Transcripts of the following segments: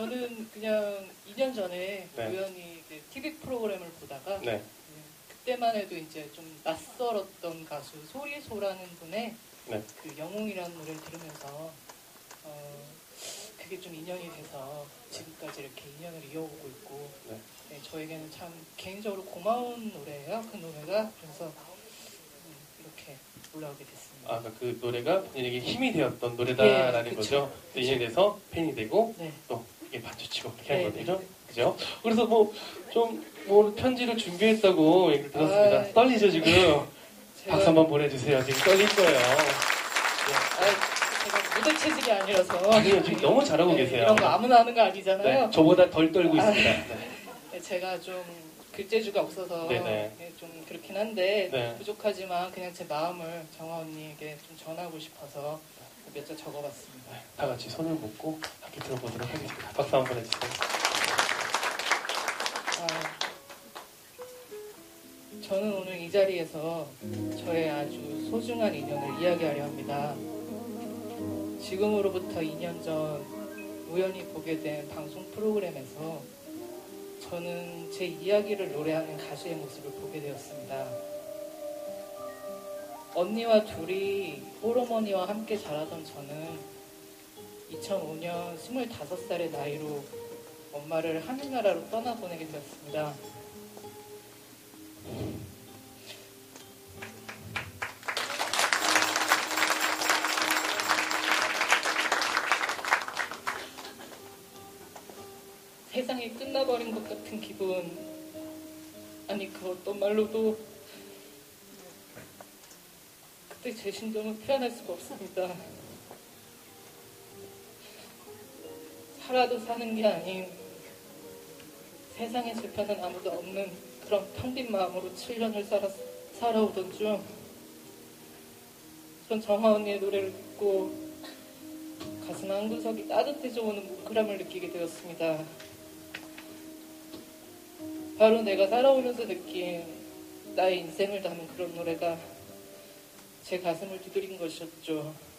저는 그냥 2년 전에 네. 우연히 이제 TV 프로그램을 보다가 네. 네, 그때만 해도 이제 좀 낯설었던 가수 소리소라는 분의 네. 그 영웅이라는 노래를 들으면서 어, 그게 좀 인연이 돼서 지금까지 이렇게 인연을 이어오고 있고 네. 네, 저에게는 참 개인적으로 고마운 노래예요. 그 노래가 그래서 음, 이렇게 올라오게 됐습니다. 아, 그그 노래가 본인에게 힘이 되었던 노래다라는 예, 그쵸. 거죠. 또 인연이 돼서 팬이 되고 네. 또 이게 반주치고 이렇게 한 네, 거죠. 네. 그죠? 그래서 뭐 좀 뭐 편지를 준비했다고 얘기를 들었습니다. 아, 떨리죠 지금? 제가, 박수 한번 보내주세요. 지금 떨릴 거예요. 아, 제가 무대 체질이 아니라서 아니요, 지금 너무 잘하고 네, 계세요. 이런 거 아무나 하는 거 아니잖아요. 네, 저보다 덜 떨고 아, 있습니다. 네. 네, 제가 좀 글재주가 없어서. 네, 좀 그렇긴 한데 네. 부족하지만 그냥 제 마음을 정화 언니에게 좀 전하고 싶어서 몇 자 적어봤습니다. 네, 다 같이 손을 묶고 함께 들어보도록 하겠습니다. 박수 한번 보내주세요. 아, 저는 오늘 이 자리에서 저의 아주 소중한 인연을 이야기하려 합니다. 지금으로부터 2년 전 우연히 보게 된 방송 프로그램에서 저는 제 이야기를 노래하는 가수의 모습을 보게 되었습니다. 언니와 둘이 호르머니와 함께 자라던 저는 2005년 25살의 나이로 엄마를 하늘나라로 떠나보내게 되었습니다. 세상이 끝나버린 것 같은 기분. 아니, 그 어떤 말로도 그때 제 심정을 표현할 수가 없습니다. 살아도 사는 게 아닌 세상에 제 편은 아무도 없는 그런 텅빈 마음으로 7년을 살아, 살아오던 중, 전 정화 언니의 노래를 듣고 가슴 한 구석이 따뜻해져 오는 뭉클함을 느끼게 되었습니다. 바로 내가 살아오면서 느낀 나의 인생을 담은 그런 노래가 제 가슴을 두드린 것이었죠.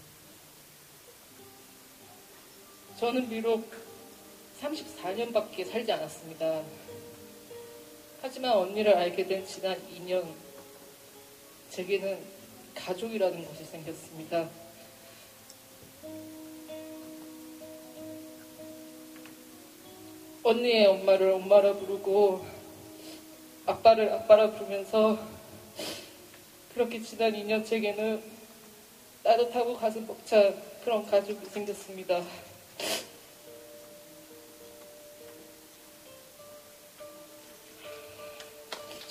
저는 비록 34년밖에 살지 않았습니다. 하지만 언니를 알게 된 지난 2년, 제게는 가족이라는 것이 생겼습니다. 언니의 엄마를 엄마라 부르고 아빠를 아빠라 부르면서 그렇게 지난 2년 제게는 따뜻하고 가슴 벅찬 그런 가족이 생겼습니다.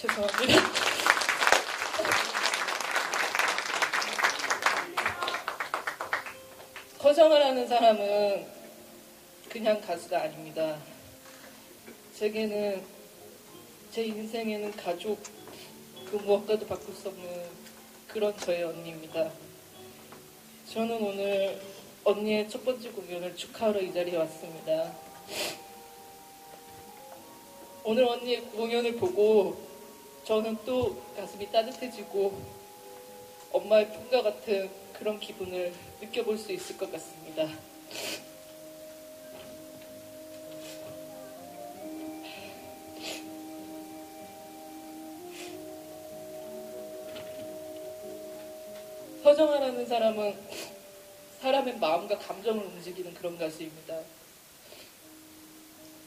죄송합니다. 서정을 하는 사람은 그냥 가수가 아닙니다. 제게는 제 인생에는 가족 그 무엇과도 바꿀 수 없는 그런 저의 언니입니다. 저는 오늘 언니의 첫 번째 공연을 축하하러 이 자리에 왔습니다. 오늘 언니의 공연을 보고 저는 또 가슴이 따뜻해지고 엄마의 품과 같은 그런 기분을 느껴볼 수 있을 것 같습니다. 서정아라는 사람은 사람의 마음과 감정을 움직이는 그런 가수입니다.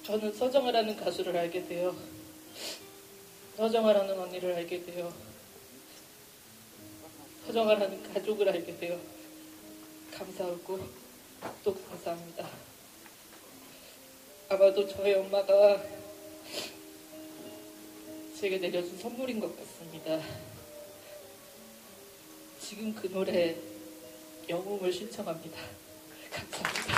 저는 서정아라는 가수를 알게 되어 서정아라는 언니를 알게 되어 서정아라는 가족을 알게 되어 감사하고 또 감사합니다. 아마도 저희 엄마가 제게 내려준 선물인 것 같습니다. 지금 그 노래 영웅을 신청합니다. 감사합니다.